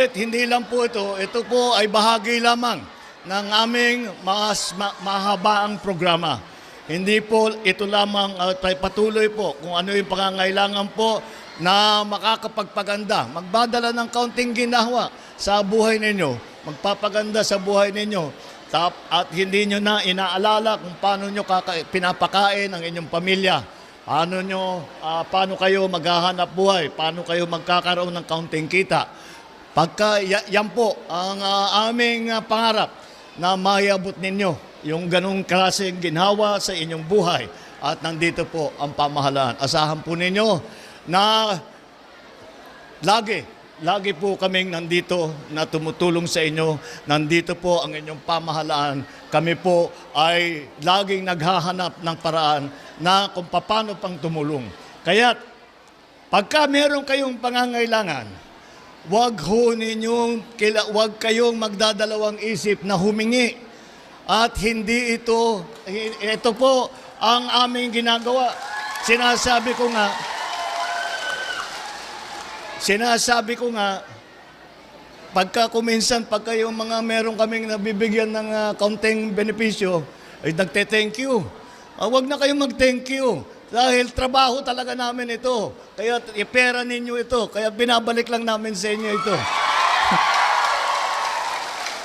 At Hindi lang po ito, ito po ay bahagi lamang ng aming mas ma- mahabaang programa. Hindi po ito lamang ay patuloy po kung ano yung pangangailangan po na makakapagpaganda. Magbadala ng kaunting ginawa sa buhay ninyo. Magpapaganda sa buhay ninyo. Tap, at hindi nyo na inaalala kung paano nyo kaka- pinapakain ang inyong pamilya. Paano nyo, ah, paano kayo maghahanap buhay? Paano kayo magkakaroon ng kaunting kita? Pagka ya- yan po ang ah, aming ah, pangarap na mayabot ninyo yung ganong klaseng ginhawa sa inyong buhay. At nandito po ang pamahalaan. Asahan po ninyo na lagi, lagi po kaming nandito na tumutulong sa inyo. Nandito po ang inyong pamahalaan. Kami po ay laging naghahanap ng paraan na kung paano pang tumulong. Kaya pagka meron kayong pangangailangan, Huwag ho ninyong, kila, huwag kayong magdadalawang isip na humingi. At hindi ito, ito po ang aming ginagawa. Sinasabi ko nga, sinasabi ko nga, pagka kuminsan, pagka yung mga meron kaming nabibigyan ng uh, kaunting benepisyo, ay nagte-thank you. Ah, huwag na kayong mag-thank you. Dahil trabaho talaga namin ito. Kaya ipera ninyo ito. Kaya binabalik lang namin sa inyo ito.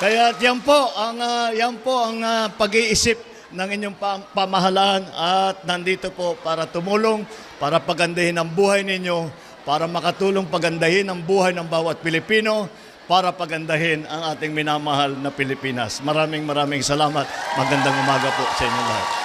Kaya yan po ang ah, yan po ang ah, pag-iisip ng inyong pam- pamahalaan at nandito po para tumulong, para pagandahin ang buhay ninyo, para makatulong pagandahin ang buhay ng bawat Pilipino, para pagandahin ang ating minamahal na Pilipinas. Maraming maraming salamat. Magandang umaga po sa inyo lahat.